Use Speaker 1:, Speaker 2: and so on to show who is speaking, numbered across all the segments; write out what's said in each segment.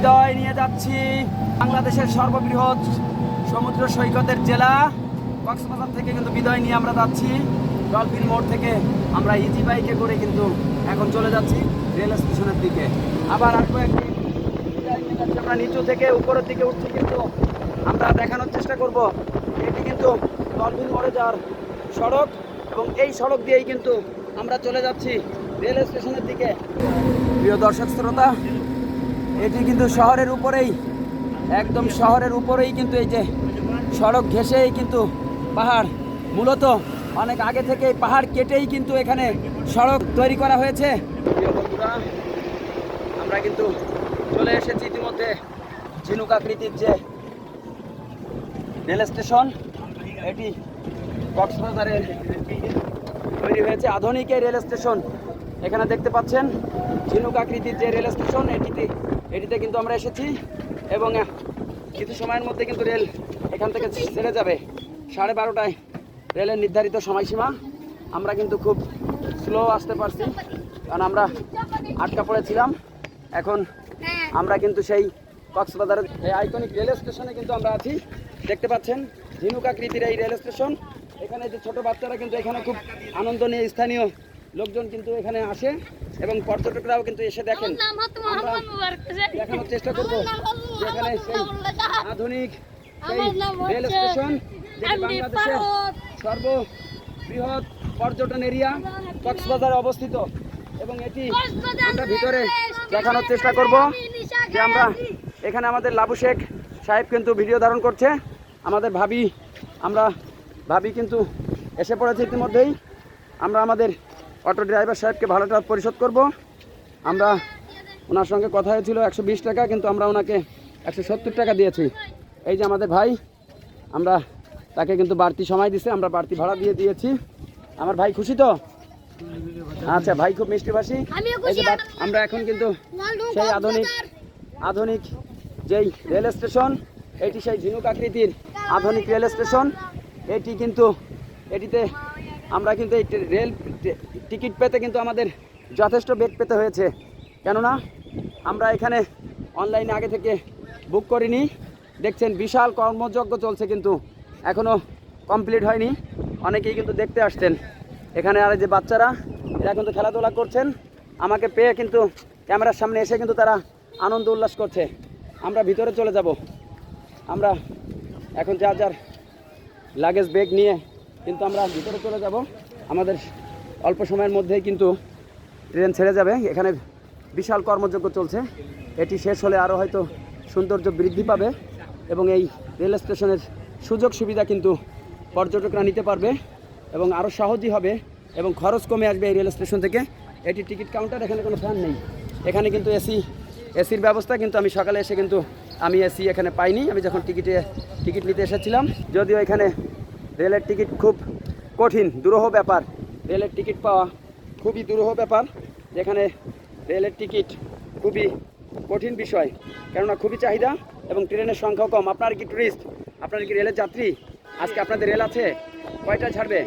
Speaker 1: বিদায় নিয়ে যাচ্ছি বাংলাদেশের সর্ববৃহৎ সমুদ্র সৈকতের জেলা। কক্সবাজার থেকে কিন্তু বিদায় নিয়ে আমরা যাচ্ছি। ডলফিন মোড় থেকে আমরা ইজি বাইকে করে কিন্তু এখন চলে যাচ্ছি রেল স্টেশনের দিকে। আবার আর যাচ্ছি। আমরা নিচু থেকে উপরের দিকে উঠছি কিন্তু আমরা দেখানোর চেষ্টা করব। এটি কিন্তু ডলফিন মোড়ে যাওয়ার সড়ক এবং এই সড়ক দিয়েই কিন্তু আমরা চলে যাচ্ছি রেল স্টেশনের দিকে। প্রিয় দর্শক, শ্রোতা এটি কিন্তু শহরের উপরেই, একদম শহরের উপরেই কিন্তু এই যে সড়ক ঘেঁষেই কিন্তু পাহাড়। মূলত অনেক আগে থেকে পাহাড় কেটেই কিন্তু এখানে সড়ক তৈরি করা হয়েছে। আমরা কিন্তু চলে এসেছি ইতিমধ্যে ঝিনুক আকৃতির যে রেল স্টেশন। এটি কক্সবাজারে তৈরি হয়েছে। আধুনিক এই রেল স্টেশন, এখানে দেখতে পাচ্ছেন ঝিনুক আকৃতির যে রেল স্টেশন, এটিতে এটিতে কিন্তু আমরা এসেছি এবং কিছু সময়ের মধ্যে কিন্তু রেল এখান থেকে ছেড়ে যাবে। সাড়ে বারোটায় রেলের নির্ধারিত সময়সীমা। আমরা কিন্তু খুব স্লো আসতে পারছি, কারণ আমরা আটকা পড়েছিলাম। এখন আমরা কিন্তু সেই কক্সবাজারের এই আইকনিক রেল স্টেশনে কিন্তু আমরা আছি। দেখতে পাচ্ছেন ঝিনুক আকৃতির এই রেল স্টেশন এখানে যে ছোট বাচ্চারা কিন্তু এখানে খুব আনন্দ নিয়ে স্থানীয় লোকজন কিন্তু এখানে আসে। এবং পর্যটকরাও কিন্তু এসে দেখেন। দেখানোর চেষ্টা করব। যেখানে সেই আধুনিক সেই রেল স্টেশন যেটি বাংলাদেশের। সর্ববৃহৎ পর্যটন এরিয়া কক্সবাজারে অবস্থিত। এবং এটি আমরা ভিতরে দেখানোর চেষ্টা করব যে আমরা এখানে আমাদের লাবু শেখ সাহেব কিন্তু ভিডিও ধারণ করছে। আমাদের ভাবি আমরা ভাবি কিন্তু এসে পড়েছে ইতিমধ্যেই। আমরা আমাদের অটো ড্রাইভার সাহেবকে ভাড়াটা পরিশোধ করব। আমরা ওনার সঙ্গে কথা হয়েছিল একশো বিশ টাকা কিন্তু আমরা ওনাকে একশো সত্তর টাকা দিয়েছি। এই যে আমাদের ভাই আমরা তাকে কিন্তু বাড়তি সময় দিছে আমরা বাড়তি ভাড়া দিয়ে দিয়েছি। আমার ভাই খুশি তো? আচ্ছা ভাই খুব মিষ্টিভাষী
Speaker 2: আমিও
Speaker 1: এই যে আমরা এখন কিন্তু সেই আধুনিক আধুনিক যেই রেল স্টেশন এটি সেই ঝিনুক আকৃতির আধুনিক রেল স্টেশন। এটি কিন্তু এটিতে আমরা কিন্তু এই রেল টিকিট পেতে কিন্তু আমাদের যথেষ্ট বেগ পেতে হয়েছে। কেননা, আমরা এখানে অনলাইনে আগে থেকে বুক করিনি। দেখছেন, বিশাল কর্মযজ্ঞ চলছে কিন্তু এখনও কমপ্লিট হয়নি। অনেকেই কিন্তু দেখতে আসছেন। এখানে আর যে বাচ্চারা, এরা কিন্তু খেলাধুলা করছেন। আমাকে পেয়ে কিন্তু ক্যামেরার সামনে এসে কিন্তু তারা আনন্দ উল্লাস করছে। আমরা ভিতরে চলে যাব। আমরা এখন যার যার লাগেজ, ব্যাগ নিয়ে কিন্তু আমরা ভিতরে চলে যাব। আমাদের অল্প সময়ের মধ্যেই কিন্তু ট্রেন ছেড়ে যাবে। এখানে বিশাল কর্মযজ্ঞ চলছে। এটি শেষ হলে আরও হয়তো সৌন্দর্য বৃদ্ধি পাবে এবং এই রেল স্টেশনের সুযোগ সুবিধা কিন্তু পর্যটকরা নিতে পারবে এবং আরও সহজই হবে এবং খরচ কমে আসবে এই রেল স্টেশন থেকে। এটি টিকিট কাউন্টার এখানে কোনো ফ্যান নেই। এখানে কিন্তু এসি এসির ব্যবস্থা কিন্তু আমি সকালে এসে কিন্তু আমি এসি এখানে পাইনি। আমি যখন টিকিটে, টিকিট নিতে এসেছিলাম, যদিও এখানে রেলের টিকিট খুব কঠিন, দুরূহ ব্যাপার। রেলের টিকিট পাওয়া খুবই দুরূহ ব্যাপার, যেখানে রেলের টিকিট খুবই কঠিন বিষয়, কেননা খুবই চাহিদা এবং ট্রেনের সংখ্যাও কম। আপনার কি টুরিস্ট আপনার কি রেলের যাত্রী? আজকে আপনাদের রেল আছে, কয়টা ছাড়বে?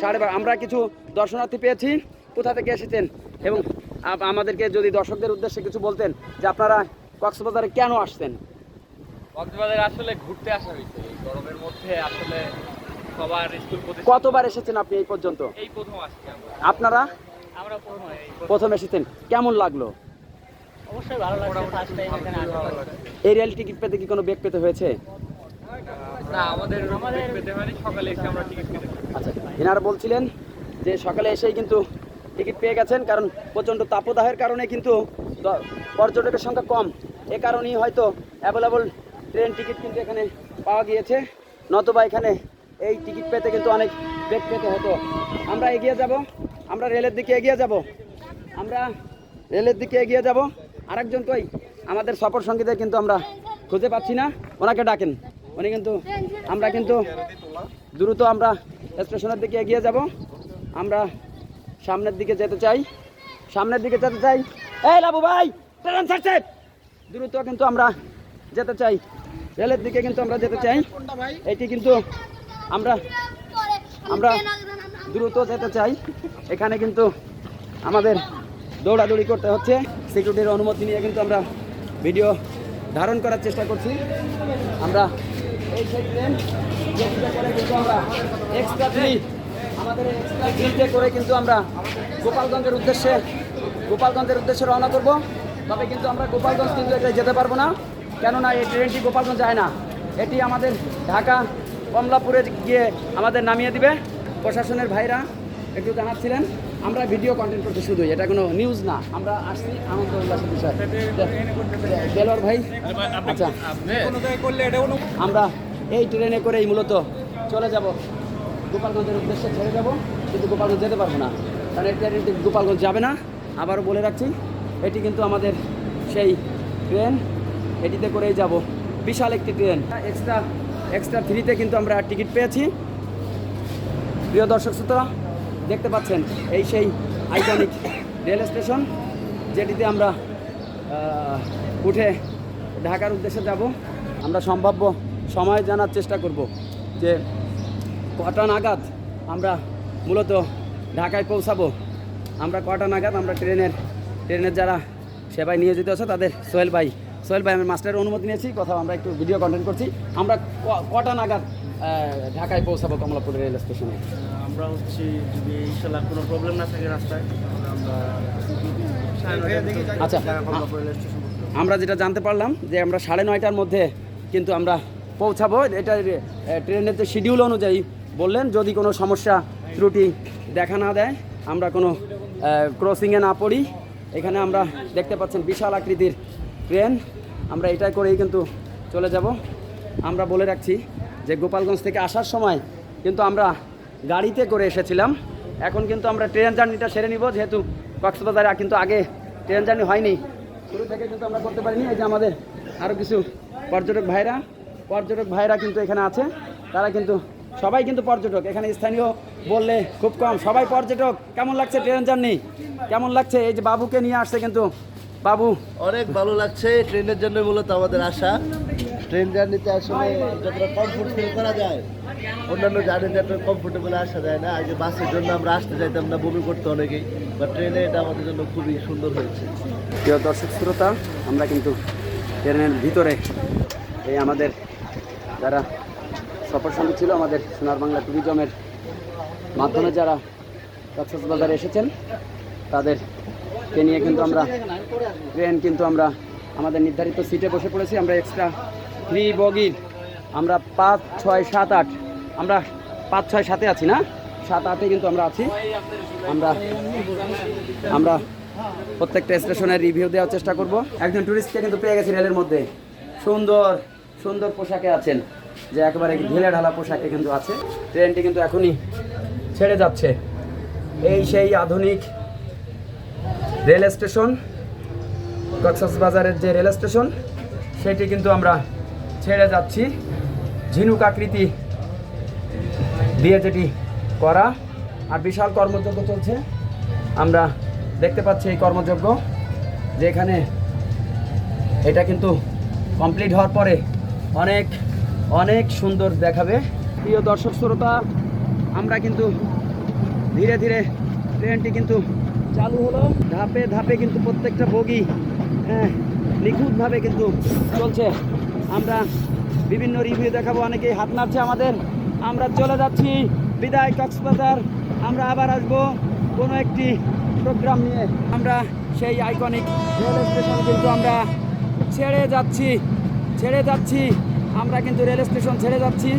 Speaker 1: সাড়ে বারো। আমরা কিছু দর্শনার্থী পেয়েছি, কোথা থেকে এসেছেন? এবং আমাদেরকে যদি দর্শকদের উদ্দেশ্যে কিছু বলতেন যে আপনারা কক্সবাজারে কেন আসছেন?
Speaker 3: কক্সবাজারে আসলে ঘুরতে আসা হয়েছে। গরমের মধ্যে আসলে সবার স্কুল
Speaker 1: কতবার এসেছেন আপনি এই পর্যন্ত?
Speaker 3: এই প্রথম আসছি
Speaker 1: আপনারা?
Speaker 3: আমরা প্রথম এই প্রথম।
Speaker 1: প্রথম এসেছেন। কেমন লাগল?
Speaker 3: অবশ্যই ভালো লাগছে ফার্স্ট টাইম এখানে আসা
Speaker 1: এই রেল টিকিট পেতে কি কোনো বেগ পেতে হয়েছে?
Speaker 3: না আমাদের আমাদের পেতে হয়নি। সকালে এসে আমরা টিকিট কেটে
Speaker 1: আচ্ছা এনারা বলছিলেন যে সকালে এসেই কিন্তু টিকিট পেয়ে গেছেন কারণ প্রচণ্ড তাপদাহের কারণে কিন্তু পর্যটকের সংখ্যা কম। এ কারণেই হয়তো অ্যাভেলেবল ট্রেন টিকিট কিন্তু এখানে পাওয়া গিয়েছে। নতবা এখানে এই টিকিট পেতে কিন্তু অনেক বেগ পেতে হতো। আমরা এগিয়ে যাব আমরা রেলের দিকে এগিয়ে যাব আমরা রেলের দিকে এগিয়ে যাব। আরেকজন কই? আমাদের সফর সঙ্গীদের কিন্তু আমরা খুঁজে পাচ্ছি না ওনাকে ডাকেন। উনি কিন্তু আমরা কিন্তু দ্রুত আমরা স্টেশনের দিকে এগিয়ে যাব। আমরা সামনের দিকে যেতে চাই সামনের দিকে যেতে চাই। এই লাবু ভাই ট্রেন ছাড়ছে। দ্রুত কিন্তু আমরা যেতে চাই রেলের দিকে কিন্তু আমরা যেতে চাই। এটি কিন্তু আমরা আমরা দ্রুত যেতে চাই। এখানে কিন্তু আমাদের দৌড়াদৌড়ি করতে হচ্ছে। সিকিউরিটির অনুমতি নিয়ে কিন্তু আমরা ভিডিও ধারণ করার চেষ্টা করছি। আমরা ট্রেন করে কিন্তু আমরা এক্সট্রা আমাদের এক্সট্রা করে কিন্তু আমরা গোপালগঞ্জের উদ্দেশ্যে গোপালগঞ্জের উদ্দেশ্যে রওনা করব। তবে কিন্তু আমরা গোপালগঞ্জ কিন্তু এটা যেতে পারব না। কেননা এই ট্রেনটি গোপালগঞ্জ যায় না। এটি আমাদের ঢাকা কমলাপুরে গিয়ে আমাদের নামিয়ে দিবে। প্রশাসনের ভাইরা একটু জানাচ্ছিলেন, আমরা ভিডিও কন্টেন্ট করছি শুধুই, এটা কোনো নিউজ না। আমরা আসছি আনন্দ উল্লাসের বিষয় দেলোয়ার ভাই আচ্ছা। আমরা এই ট্রেনে করেই মূলত চলে যাব। গোপালগঞ্জের উদ্দেশ্যে ছেড়ে যাব, কিন্তু গোপালগঞ্জ যেতে পারব না। কারণ এই ট্রেনটি গোপালগঞ্জ যাবে না, আবারও বলে রাখছি, এটি কিন্তু আমাদের সেই ট্রেন এটিতে করেই যাব। বিশাল একটি ট্রেন এক্সট্রা এক্সট্রা থ্রিতে কিন্তু আমরা টিকিট পেয়েছি। প্রিয় দর্শক শ্রোতা, দেখতে পাচ্ছেন এই সেই আইকনিক রেল স্টেশন, যেটিতে আমরা উঠে ঢাকার উদ্দেশ্যে যাব। আমরা সম্ভাব্য সময় জানার চেষ্টা করব যে কটা নাগাদ আমরা মূলত ঢাকায় পৌঁছাবো। আমরা কটা নাগাদ আমরা ট্রেনের ট্রেনের যারা সেবায় নিয়োজিত আছে, তাদের সোহেল ভাই সোহেল ভাই আমি মাস্টারের অনুমতি নিয়েছি কথা আমরা একটু ভিডিও কন্টেন্ট করছি। আমরা কটা নাগাদ ঢাকায় পৌঁছাবো কমলাপুর রেল স্টেশনে?
Speaker 2: আমরা হচ্ছে যদি ইনশাল্লাহ কোনো প্রবলেম না থাকে রাস্তায় আমরা
Speaker 1: আচ্ছা। আমরা যেটা জানতে পারলাম যে আমরা সাড়ে নয়টার মধ্যে কিন্তু আমরা পৌঁছাবো। এটা ট্রেনের যে শিডিউল অনুযায়ী বললেন যদি কোনো সমস্যা ত্রুটি দেখা না দেয় আমরা কোনো ক্রসিংয়ে না পড়ি। এখানে আমরা দেখতে পাচ্ছেন বিশাল আকৃতির ট্রেন। আমরা এটাই করেই কিন্তু চলে যাব। আমরা বলে রাখছি যে গোপালগঞ্জ থেকে আসার সময় কিন্তু আমরা গাড়িতে করে এসেছিলাম। এখন কিন্তু আমরা ট্রেন জার্নিটা সেরে নিব, যেহেতু কক্সবাজারে কিন্তু আগে ট্রেন জার্নি হয়নি। শুরু থেকে কিন্তু আমরা করতে পারিনি। এই যে আমাদের আরও কিছু পর্যটক ভাইরা পর্যটক ভাইরা কিন্তু এখানে আছে। তারা কিন্তু সবাই কিন্তু পর্যটক। এখানে স্থানীয় বললে খুব কম। সবাই পর্যটক। কেমন লাগছে ট্রেন জার্নি? কেমন লাগছে? এই যে বাবুকে নিয়ে আসছে কিন্তু বাবু।
Speaker 2: অনেক ভালো লাগছে ট্রেনের জন্য মূলত আমাদের আশা। ট্রেন জার্নিতে আসলে যতটা কমফোর্ট ফিল করা যায় অন্যান্য জার্নিতে এত কমফোর্টেবল আসা যায় না। আগে বাসের জন্য আমরা আসতে চাইতাম না বমি করতে অনেকেই বা ট্রেনে এটা আমাদের জন্য খুবই সুন্দর হয়েছে।
Speaker 1: প্রিয় দর্শক শ্রোতা আমরা কিন্তু ট্রেনের ভিতরে এই আমাদের যারা সফর সঙ্গী ছিল আমাদের সোনার বাংলা ট্যুরিজমের মাধ্যমে যারা কক্সবাজারে এসেছেন তাদেরকে নিয়ে কিন্তু আমরা ট্রেন কিন্তু আমরা আমাদের নির্ধারিত সিটে বসে পড়েছি। আমরা এক্সট্রা থ্রি বগির আমরা পাঁচ, ছয়, সাত, আট, আমরা পাঁচ, ছয়, সাতে আছি না? সাত, আটে কিন্তু আমরা আছি। আমরা আমরা প্রত্যেকটা স্টেশনের রিভিউ দেওয়ার চেষ্টা করব। একজন টুরিস্টকে কিন্তু পেয়ে গেছি রেলের মধ্যে। সুন্দর সুন্দর পোশাকে আছেন, যে একেবারে ঢিলে ঢালা পোশাকে কিন্তু আছে। ট্রেনটি কিন্তু এখনই ছেড়ে যাচ্ছে। এই সেই আধুনিক রেল স্টেশন, কক্সবাজারের যে রেল স্টেশন, সেটি কিন্তু আমরা ছেড়ে যাচ্ছি। ঝিনুক আকৃতি দিয়ে যেটি করা, আর বিশাল কর্মযজ্ঞ চলছে। আমরা দেখতে পাচ্ছি এই কর্মযজ্ঞ যে এখানে এটা কিন্তু কমপ্লিট হওয়ার পরে অনেক অনেক সুন্দর দেখাবে। প্রিয় দর্শক, শ্রোতা, আমরা কিন্তু ধীরে ধীরে ট্রেনটি কিন্তু চালু হলো। ধাপে ধাপে কিন্তু প্রত্যেকটা বগি হ্যাঁ নিখুঁতভাবে কিন্তু চলছে। আমরা বিভিন্ন রিভিউ দেখাবো, অনেকেই হাত নাড়ছে আমাদের। আমরা চলে যাচ্ছি বিদায় কক্সবাজার। আমরা আবার আসব কোনো একটি প্রোগ্রাম নিয়ে। আমরা সেই আইকনিক রেল স্টেশন কিন্তু আমরা ছেড়ে যাচ্ছি ছেড়ে যাচ্ছি। আমরা কিন্তু রেল স্টেশন ছেড়ে যাচ্ছি।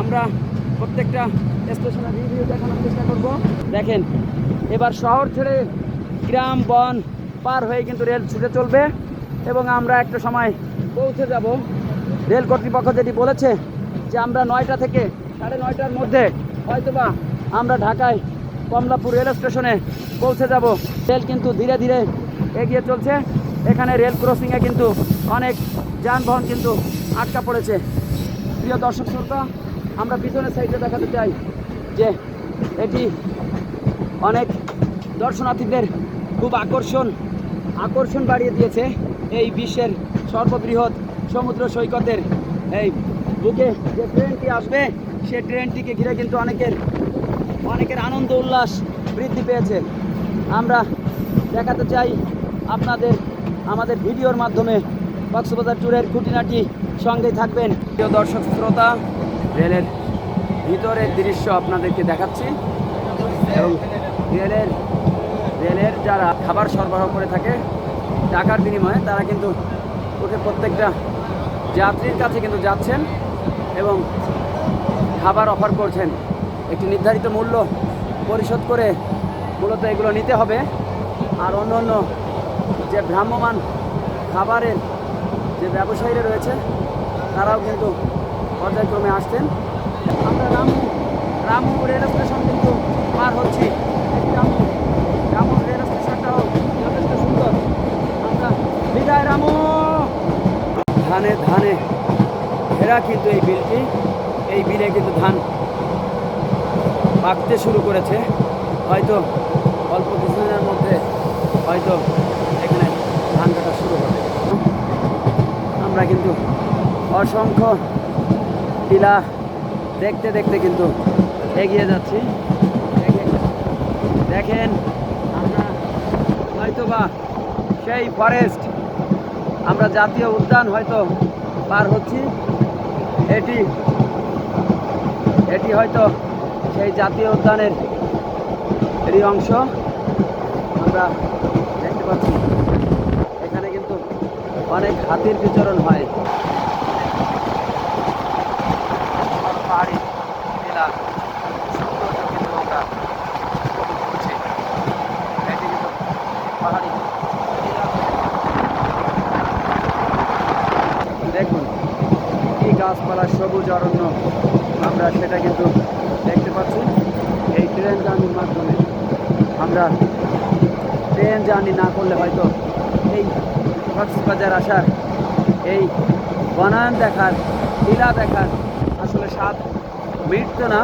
Speaker 1: আমরা প্রত্যেকটা স্টেশনের রিভিউ দেখানোর চেষ্টা করব। দেখেন এবার শহর ছেড়ে গ্রাম, বন পার হয়ে কিন্তু রেল ছুটে চলবে এবং আমরা একটা সময় পৌঁছে যাব। রেল কর্তৃপক্ষ যেটি বলেছে যে আমরা নয়টা থেকে সাড়ে নয়টার মধ্যে হয়তোবা আমরা ঢাকায় কমলাপুর রেল স্টেশনে পৌঁছে যাব। রেল কিন্তু ধীরে ধীরে এগিয়ে চলছে। এখানে রেল ক্রসিংয়ে কিন্তু অনেক যানবাহন কিন্তু আটকা পড়েছে। প্রিয় দর্শক শ্রোতা, আমরা পিছনের সাইডে দেখাতে চাই যে এটি অনেক দর্শনার্থীদের খুব আকর্ষণ আকর্ষণ বাড়িয়ে দিয়েছে এই বিশ্বের সর্ববৃহৎ সমুদ্র সৈকতের। এই বুকে যে ট্রেনটি আসবে, সে ট্রেনটিকে ঘিরে কিন্তু অনেকের অনেকের আনন্দ উল্লাস বৃদ্ধি পেয়েছে। আমরা দেখাতে চাই আপনাদের, আমাদের ভিডিওর মাধ্যমে কক্সবাজার ট্যুরের খুঁটিনাটি সঙ্গেই থাকবেন। প্রিয় দর্শক শ্রোতা, রেলের ভিতরের দৃশ্য আপনাদেরকে দেখাচ্ছি। এবং রেলের রেলের যারা খাবার সরবরাহ করে থাকে, টাকার বিনিময়ে তারা কিন্তু ওকে প্রত্যেকটা যাত্রীর কাছে কিন্তু যাচ্ছেন এবং খাবার অফার করছেন। একটি নির্ধারিত মূল্য পরিশোধ করে মূলত এগুলো নিতে হবে। আর অন্য অন্য যে ভ্রাম্যমান খাবারের যে ব্যবসায়ীরা রয়েছে, তারাও কিন্তু পর্যায়ক্রমে আসছেন। আমরা রামু রামু রেল স্টেশন কিন্তু পার হচ্ছি। ধানে ধানে। ঘেরা কিন্তু এই বিলটি, এই বিলে কিন্তু ধান পাকতে শুরু করেছে। হয়তো অল্প কিছুদিনের মধ্যে হয়তো এখানে ধান কাটা শুরু হবে। আমরা কিন্তু অসংখ্য টিলা দেখতে দেখতে কিন্তু এগিয়ে যাচ্ছি। দেখেন, আমরা হয়তো বা সেই ফরেস্ট আমরা জাতীয় উদ্যান হয়তো পার হচ্ছি। এটি এটি হয়তো সেই জাতীয় উদ্যানের এরই অংশ। আমরা দেখতে পাচ্ছি, এখানে কিন্তু অনেক হাতির বিচরণ হয় পাহাড়ি এলাকা সৌন্দর্য কিন্তু আমরা উপভোগ করছি এটি কিন্তু পাহাড়ি এলাকা। দেখুন কি গাছপালা সবুজ অরণ্য আমরা সেটা কিন্তু দেখতে পাচ্ছি। এই ট্রেন জার্নির মাধ্যমে আমরা ট্রেন জার্নি না করলে হয়তো এই কক্সবাজার আসার, এই বনায়ন দেখার লীলা দেখার আসলে স্বাদ মিটত না।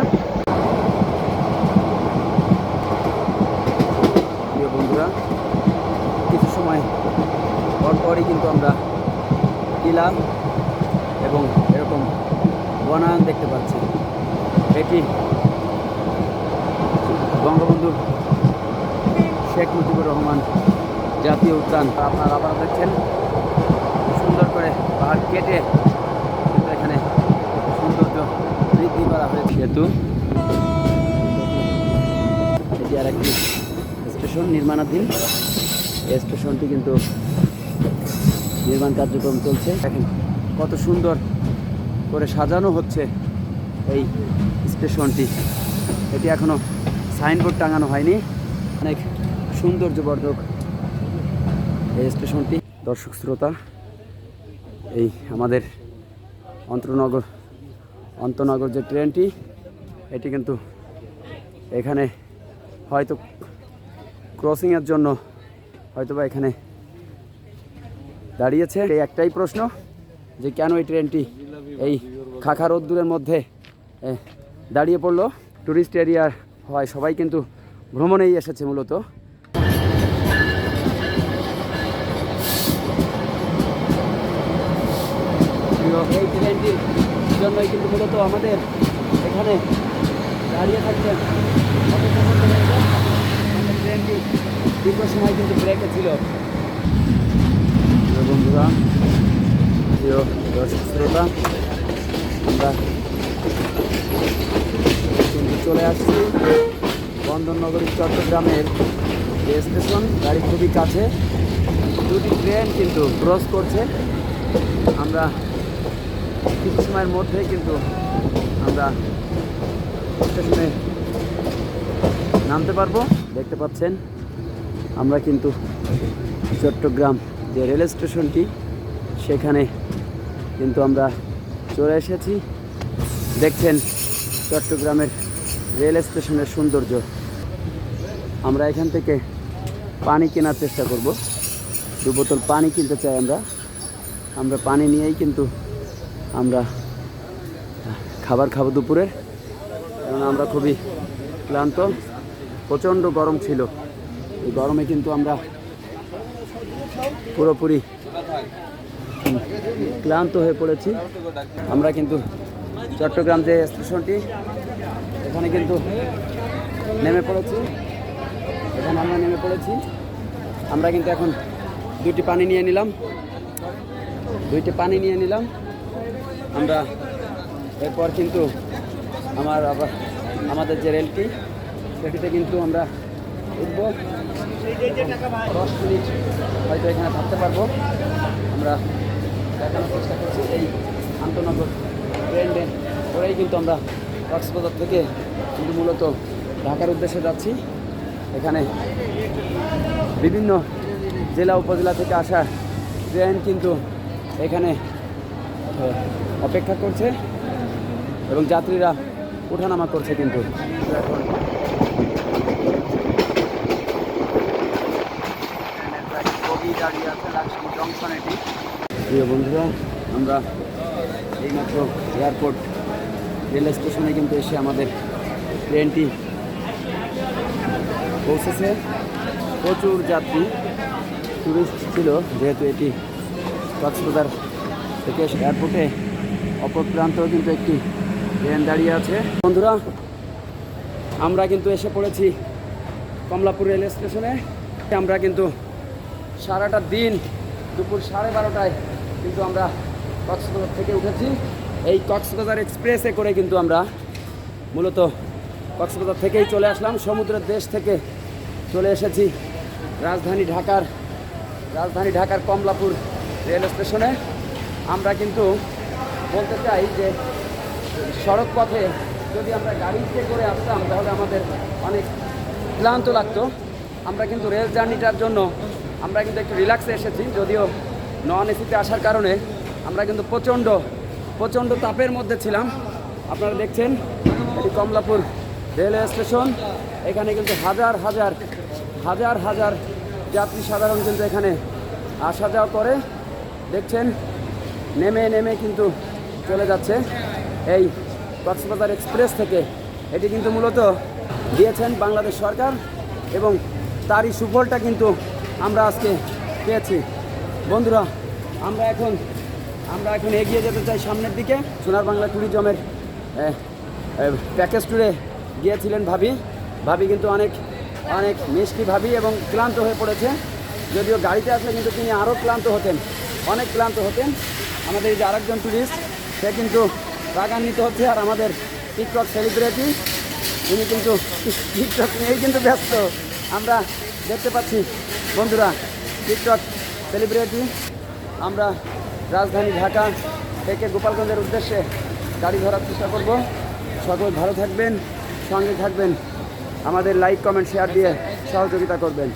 Speaker 1: বন্ধুরা, কিছু সময় পর পরই কিন্তু আমরা টিলা এবং বনায়ন দেখতে পাচ্ছি। এটি বঙ্গবন্ধু শেখ মুজিবুর রহমান জাতীয় উদ্যান। আপনারা আবার দেখছেন সুন্দর করে পাহাড় কেটে কিন্তু এখানে সৌন্দর্য বৃদ্ধি করা হয়েছে। যেহেতু এটি আর একটি স্টেশন নির্মাণাধীন। এই স্টেশনটি কিন্তু নির্মাণ কার্যক্রম চলছে। দেখেন কত সুন্দর করে সাজানো হচ্ছে এই স্টেশনটি। এটি এখনও সাইনবোর্ড টাঙানো হয়নি। অনেক সৌন্দর্যবর্ধক এই স্টেশনটি। দর্শক, শ্রোতা, এই আমাদের অন্তনগর অন্তনগর যে ট্রেনটি, এটি কিন্তু এখানে হয়তো ক্রসিংয়ের জন্য হয়তো বা এখানে দাঁড়িয়েছে। এই একটাই প্রশ্ন যে কেন এই ট্রেনটি এই খাখা রোদ্দুরের মধ্যে দাঁড়িয়ে পড়ল। টুরিস্ট এরিয়ার হয়, সবাই কিন্তু ভ্রমণেই এসেছে মূলত। এই ট্রেনটির জন্যই কিন্তু মূলত আমাদের এখানে দাঁড়িয়ে। আমাদের ট্রেনটি দীর্ঘ সময় কিন্তু ব্রেকে ছিল। বন্ধুরা প্রিয় দর্শক শ্রোতা আমরা কিন্তু চলে আসছি বন্দরনগরী চট্টগ্রামের যে স্টেশন, গাড়ি খুবই কাছে। দুটি ট্রেন কিন্তু ক্রস করছে। আমরা কিছু সময়ের মধ্যে কিন্তু আমরা স্টেশনে নামতে পারব। দেখতে পাচ্ছেন, আমরা কিন্তু চট্টগ্রাম যে রেল স্টেশনটি, সেখানে কিন্তু আমরা চলে এসেছি। দেখছেন চট্টগ্রামের রেল স্টেশনের সৌন্দর্য। আমরা এখান থেকে পানি কেনার চেষ্টা করব। দু বোতল পানি কিনতে চাই আমরা। আমরা পানি নিয়েই কিন্তু আমরা খাবার খাব দুপুরে। এবং আমরা খুবই ক্লান্ত। প্রচণ্ড গরম ছিল। এই গরমে কিন্তু আমরা পুরোপুরি ক্লান্ত হয়ে পড়েছি। আমরা কিন্তু চট্টগ্রাম যে স্টেশনটি, এখানে কিন্তু নেমে পড়েছি। এখানে আমরা নেমে পড়েছি। আমরা কিন্তু এখন দুটি পানি নিয়ে নিলাম। দুইটি পানি নিয়ে নিলাম। আমরা এরপর কিন্তু আমার আবার আমাদের যে রেলটি, সেটিতে কিন্তু আমরা উঠব। দশ মিনিট হয়তো এখানে থাকতে পারব। আমরা দেখানোর চেষ্টা করছি। এই আন্তনগর ট্রেন করেই কিন্তু আমরা কক্সবাজার থেকে কিন্তু মূলত ঢাকার উদ্দেশ্যে যাচ্ছি। এখানে বিভিন্ন জেলা, উপজেলা থেকে আসা ট্রেন কিন্তু এখানে অপেক্ষা করছে এবং যাত্রীরা ওঠানামা করছে কিন্তু এখন ট্রেনের প্রায় বগি প্রিয় বন্ধুরা, আমরা এইমাত্র এয়ারপোর্ট রেল স্টেশনে কিন্তু এসে আমাদের ট্রেনটি পৌঁছেছে। প্রচুর যাত্রী টুরিস্ট ছিল, যেহেতু এটি কক্সবাজার থেকে এয়ারপোর্টে অপর প্রান্তেও কিন্তু একটি ট্রেন দাঁড়িয়ে আছে। বন্ধুরা, আমরা কিন্তু এসে পড়েছি কমলাপুর রেল স্টেশনে। আমরা কিন্তু সারাটা দিন দুপুর সাড়ে বারোটায় কিন্তু আমরা কক্সবাজার থেকে উঠেছি। এই কক্সবাজার এক্সপ্রেসে করে কিন্তু আমরা মূলত কক্সবাজার থেকেই চলে আসলাম। সমুদ্রের দেশ থেকে চলে এসেছি রাজধানী ঢাকার রাজধানী ঢাকার কমলাপুর রেল স্টেশনে। আমরা কিন্তু বলতে চাই যে সড়ক পথে যদি আমরা গাড়িতে করে আসতাম, তাহলে আমাদের অনেক ক্লান্ত লাগতো। আমরা কিন্তু রেল জার্নিটার জন্য আমরা কিন্তু একটু রিল্যাক্সে এসেছি, যদিও নন এসিতে আসার কারণে আমরা কিন্তু প্রচণ্ড প্রচণ্ড তাপের মধ্যে ছিলাম। আপনারা দেখছেন, এটি কমলাপুর রেলওয়ে স্টেশন। এখানে কিন্তু হাজার হাজার হাজার হাজার যাত্রী সাধারণ কিন্তু এখানে আসা যাওয়া করে। দেখছেন, নেমে নেমে কিন্তু চলে যাচ্ছে। এই কক্সবাজার এক্সপ্রেস থেকে এটি কিন্তু মূলত দিয়েছেন বাংলাদেশ সরকার এবং তারই সুফলটা কিন্তু আমরা আজকে পেয়েছি। বন্ধুরা, আমরা এখন আমরা এখন এগিয়ে যেতে চাই সামনের দিকে। সোনার বাংলা ট্যুরিজমের প্যাকেজ ট্যুরে গিয়েছিলেন ভাবি। ভাবি কিন্তু অনেক অনেক মিষ্টি ভাবি এবং ক্লান্ত হয়ে পড়েছে। যদিও গাড়িতে আসলে কিন্তু তিনি আরও ক্লান্ত হতেন। অনেক ক্লান্ত হতেন। আমাদের এই যে আরেকজন ট্যুরিস্ট সে কিন্তু রাগান্বিত হচ্ছে আর আমাদের টিকটক সেলিব্রিটি তিনি কিন্তু টিকটক নিয়েই কিন্তু ব্যস্ত। আমরা দেখতে পাচ্ছি বন্ধুরা, টিকটক সেলিব্রিটি আমরা রাজধানী ঢাকা থেকে গোপালগঞ্জের উদ্দেশ্যে গাড়ি ধরার চেষ্টা করব। সকল ভালো থাকবেন, সঙ্গে থাকবেন। আমাদের লাইক কমেন্ট শেয়ার দিয়ে সহযোগিতা করবেন।